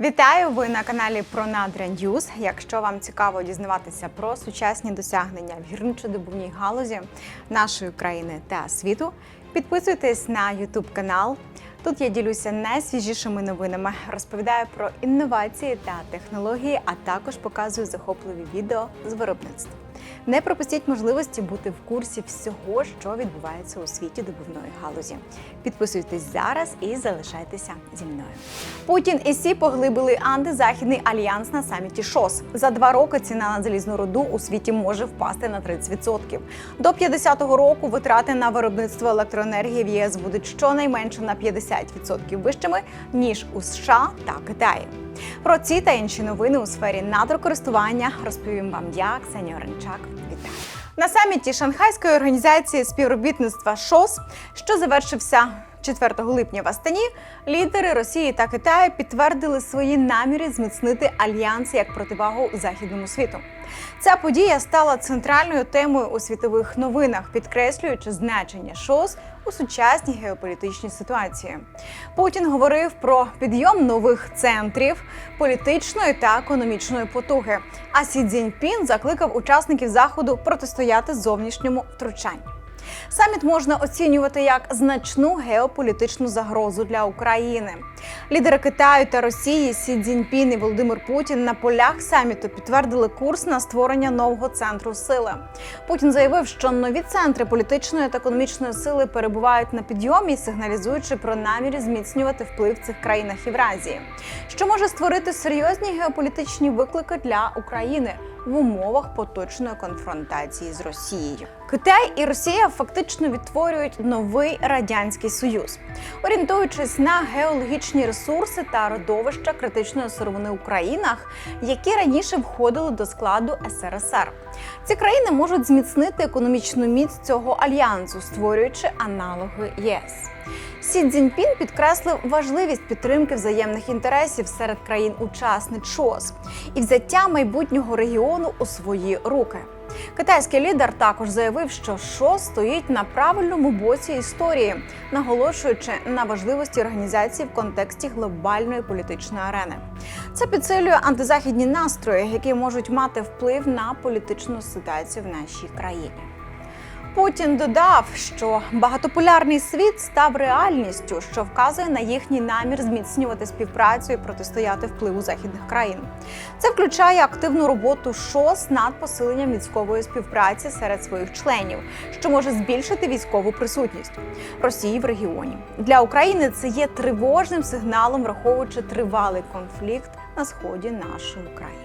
Вітаю! Ви на каналі Пронадра Ньюз. Якщо вам цікаво дізнаватися про сучасні досягнення в гірничо-добувній галузі нашої країни та світу, підписуйтесь на YouTube канал. Тут я ділюся найсвіжішими новинами, розповідаю про інновації та технології, а також показую захопливі відео з виробництва. Не пропустіть можливості бути в курсі всього, що відбувається у світі добувної галузі. Підписуйтесь зараз і залишайтеся зі мною. Путін і Сі поглибили антизахідний альянс на саміті ШОС. За два роки ціна на залізну руду у світі може впасти на 30%. До 50-го року витрати на виробництво електроенергії в ЄС будуть щонайменше на 50% вищими ніж у США та Китаї. Про ці та інші новини у сфері надрокористування розповім вам я, Ксенія Оренчак. Вітаю! На саміті Шанхайської організації співробітництва ШОС, що завершився 4 липня в Астані, лідери Росії та Китаю підтвердили свої наміри зміцнити альянс як противагу західному світу. Ця подія стала центральною темою у світових новинах, підкреслюючи значення ШОС у сучасній геополітичній ситуації. Путін говорив про підйом нових центрів політичної та економічної потуги. А Сі Цзіньпін закликав учасників заходу протистояти зовнішньому втручанню. Саміт можна оцінювати як значну геополітичну загрозу для України. Лідери Китаю та Росії Сі Цзіньпін і Володимир Путін на полях саміту підтвердили курс на створення нового центру сили. Путін заявив, що нові центри політичної та економічної сили перебувають на підйомі, сигналізуючи про наміри зміцнювати вплив цих країнах Євразії, що може створити серйозні геополітичні виклики для України в умовах поточної конфронтації з Росією. Китай і Росія фактично відтворюють новий радянський союз, орієнтуючись на геологічні ресурси та родовища критичної сировини у країнах, які раніше входили до складу СРСР. Ці країни можуть зміцнити економічну міць цього альянсу, створюючи аналоги ЄС. Сі Цзіньпін підкреслив важливість підтримки взаємних інтересів серед країн-учасниць ШОС і взяття майбутнього регіону у свої руки. Китайський лідер також заявив, що ШОС стоїть на правильному боці історії, наголошуючи на важливості організації в контексті глобальної політичної арени. Це підсилює антизахідні настрої, які можуть мати вплив на політичну ситуацію в нашій країні. Путін додав, що багатополярний світ став реальністю, що вказує на їхній намір зміцнювати співпрацю і протистояти впливу західних країн. Це включає активну роботу ШОС над посиленням військової співпраці серед своїх членів, що може збільшити військову присутність Росії в регіоні. Для України це є тривожним сигналом, враховуючи тривалий конфлікт на сході нашої країни.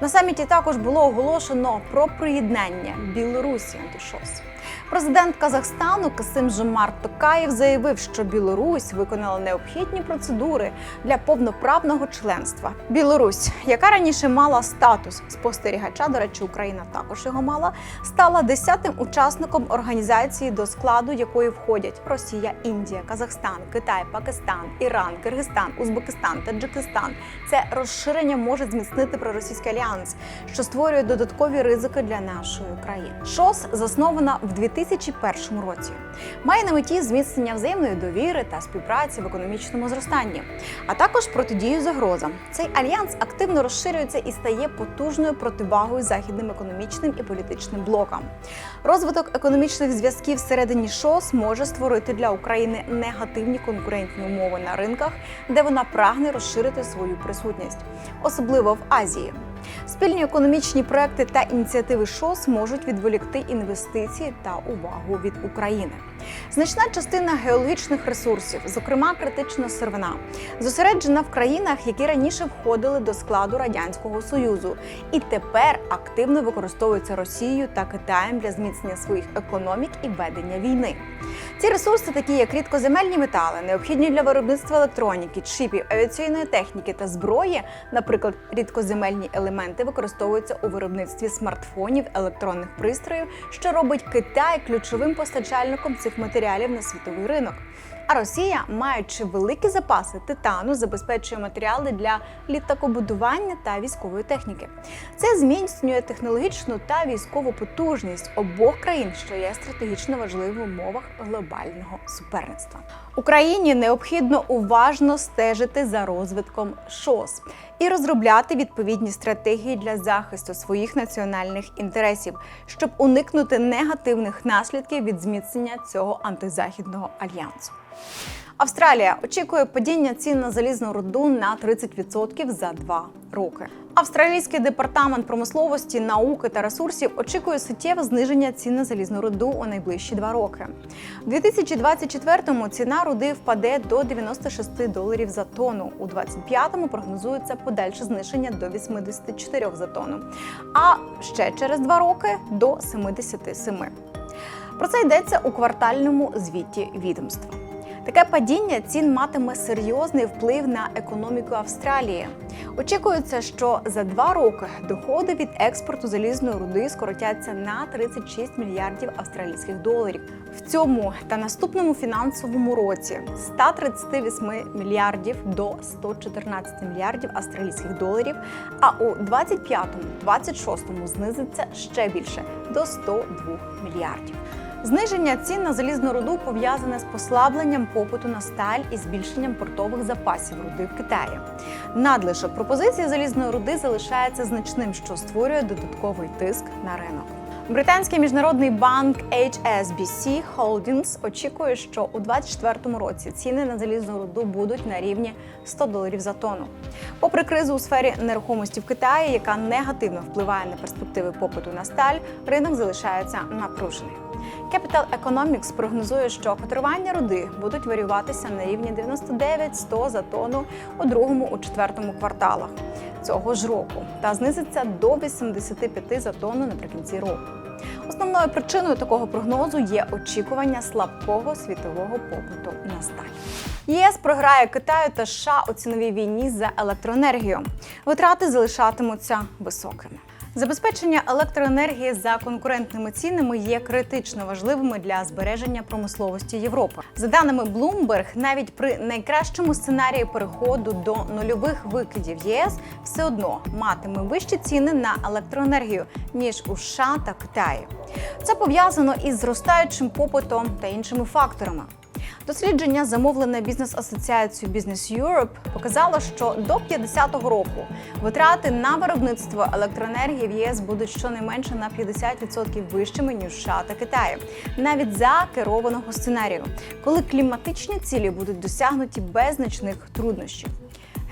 На саміті також було оголошено про приєднання Білорусі до ШОС. Президент Казахстану Касим Жомарт Токаєв заявив, що Білорусь виконала необхідні процедури для повноправного членства. Білорусь, яка раніше мала статус спостерігача, до речі, Україна також його мала, стала десятим учасником організації, до складу якої входять Росія, Індія, Казахстан, Китай, Пакистан, Іран, Киргизстан, Узбекистан, Таджикистан. Це розширення може зміцнити проросійський альянс, що створює додаткові ризики для нашої країни. ШОС заснована в 2001 році. Має на меті зміцнення взаємної довіри та співпраці в економічному зростанні, а також протидію загрозам. Цей альянс активно розширюється і стає потужною противагою західним економічним і політичним блокам. Розвиток економічних зв'язків всередині ШОС може створити для України негативні конкурентні умови на ринках, де вона прагне розширити свою присутність, особливо в Азії. Спільні економічні проекти та ініціативи ШОС можуть відволікти інвестиції та увагу від України. Значна частина геологічних ресурсів, зокрема критична сировина, зосереджена в країнах, які раніше входили до складу радянського союзу, і тепер активно використовуються Росією та Китаєм для зміцнення своїх економік і ведення війни. Ці ресурси, такі як рідкоземельні метали, необхідні для виробництва електроніки, чипів, авіаційної техніки та зброї, наприклад, рідкоземельні елементи використовуються у виробництві смартфонів, електронних пристроїв, що робить Китай ключовим постачальником цих матеріалів на світовий ринок. А Росія, маючи великі запаси титану, забезпечує матеріали для літакобудування та військової техніки. Це зміцнює технологічну та військову потужність обох країн, що є стратегічно важливим в умовах глобального суперництва. Україні необхідно уважно стежити за розвитком ШОС і розробляти відповідні стратегії для захисту своїх національних інтересів, щоб уникнути негативних наслідків від зміцнення цього антизахідного альянсу. Австралія очікує падіння цін на залізну руду на 30% за два роки. Австралійський департамент промисловості, науки та ресурсів очікує суттєве зниження цін на залізну руду у найближчі два роки. У 2024-му ціна руди впаде до 96 доларів за тонну. У 2025-му прогнозується подальше зниження до 84 за тонну. А ще через два роки до 77. Про це йдеться у квартальному звіті відомства. Таке падіння цін матиме серйозний вплив на економіку Австралії. Очікується, що за два роки доходи від експорту залізної руди скоротяться на 36 мільярдів австралійських доларів. В цьому та наступному фінансовому році з 138 мільярдів до 114 мільярдів австралійських доларів. А у 25-26 знизиться ще більше до 102 мільярдів. Зниження цін на залізну руду пов'язане з послабленням попиту на сталь і збільшенням портових запасів руди в Китаї. Надлишок пропозиції залізної руди залишається значним, що створює додатковий тиск на ринок. Британський міжнародний банк HSBC Holdings очікує, що у 2024 році ціни на залізну руду будуть на рівні 100 доларів за тонну. Попри кризу у сфері нерухомості в Китаї, яка негативно впливає на перспективи попиту на сталь, ринок залишається напружений. Capital Economics прогнозує, що котирування руди будуть варіюватися на рівні 99-100 за тонну у другому у четвертому кварталах цього ж року та знизиться до 85 за тонну наприкінці року. Основною причиною такого прогнозу є очікування слабкого світового попиту на сталь. ЄС програє Китаю та США у ціновій війні за електроенергію. Витрати залишатимуться високими. Забезпечення електроенергії за конкурентними цінами є критично важливими для збереження промисловості Європи. За даними Bloomberg, навіть при найкращому сценарії переходу до нульових викидів ЄС все одно матиме вищі ціни на електроенергію ніж у США та Китаї. Це пов'язано із зростаючим попитом та іншими факторами. Дослідження, замовлене бізнес-асоціацією Business Europe, показало, що до 50-го року витрати на виробництво електроенергії в ЄС будуть щонайменше на 50% вищими ніж США та Китаї, навіть за керованого сценарію, коли кліматичні цілі будуть досягнуті без значних труднощів.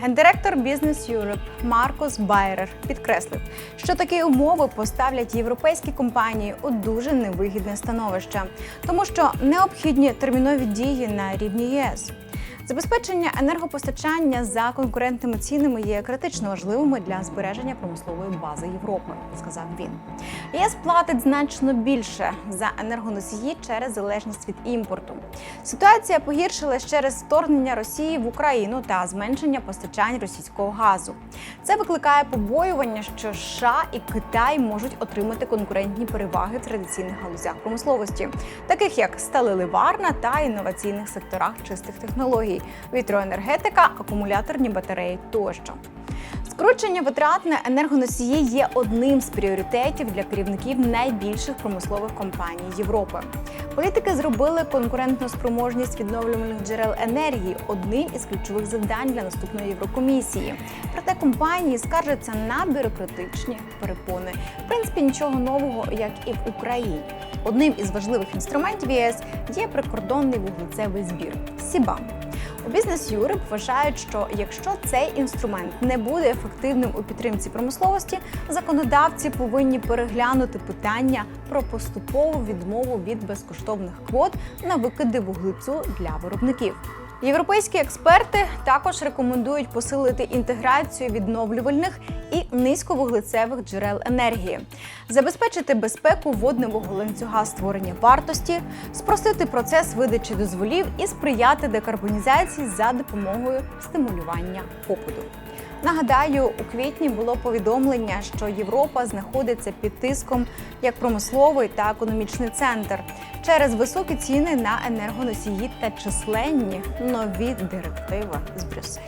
Гендиректор Business Europe Маркос Байрер підкреслив, що такі умови поставлять європейські компанії у дуже невигідне становище, тому що необхідні термінові дії на рівні ЄС. Забезпечення енергопостачання за конкурентними цінами є критично важливими для збереження промислової бази Європи, сказав він. ЄС платить значно більше за енергоносії через залежність від імпорту. Ситуація погіршилась через вторгнення Росії в Україну та зменшення постачань російського газу. Це викликає побоювання, що США і Китай можуть отримати конкурентні переваги в традиційних галузях промисловості, таких як сталеливарна та інноваційних секторах чистих технологій, вітроенергетика, акумуляторні батареї тощо. Скорочення витрат на енергоносії є одним з пріоритетів для керівників найбільших промислових компаній Європи. Політики зробили конкурентну спроможність відновлювальних джерел енергії одним із ключових завдань для наступної Єврокомісії. Проте компанії скаржаться на бюрократичні перепони. В принципі, нічого нового, як і в Україні. Одним із важливих інструментів ЄС є прикордонний вуглецевий збір СІБАМ. У Бізнес Юрип вважають, що якщо цей інструмент не буде ефективним у підтримці промисловості, законодавці повинні переглянути питання про поступову відмову від безкоштовних квот на викиди вуглецю для виробників. Європейські експерти також рекомендують посилити інтеграцію відновлювальних і низьковуглецевих джерел енергії, забезпечити безпеку водневого ланцюга створення вартості, спростити процес видачі дозволів і сприяти декарбонізації за допомогою стимулювання попиту. Нагадаю, у квітні було повідомлення, що Європа знаходиться під тиском як промисловий та економічний центр через високі ціни на енергоносії та численні нові директиви з Брюсселю.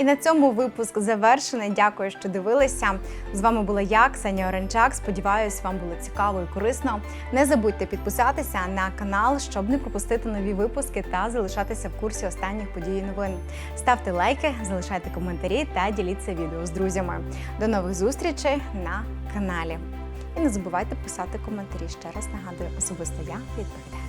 І на цьому випуск завершений. Дякую, що дивилися. З вами була я, Ксенія Оренчак. Сподіваюсь, вам було цікаво і корисно. Не забудьте підписатися на канал, щоб не пропустити нові випуски та залишатися в курсі останніх подій і новин. Ставте лайки, залишайте коментарі та діліться відео з друзями. До нових зустрічей на каналі. І не забувайте писати коментарі. Ще раз нагадую, особисто я відповідаю.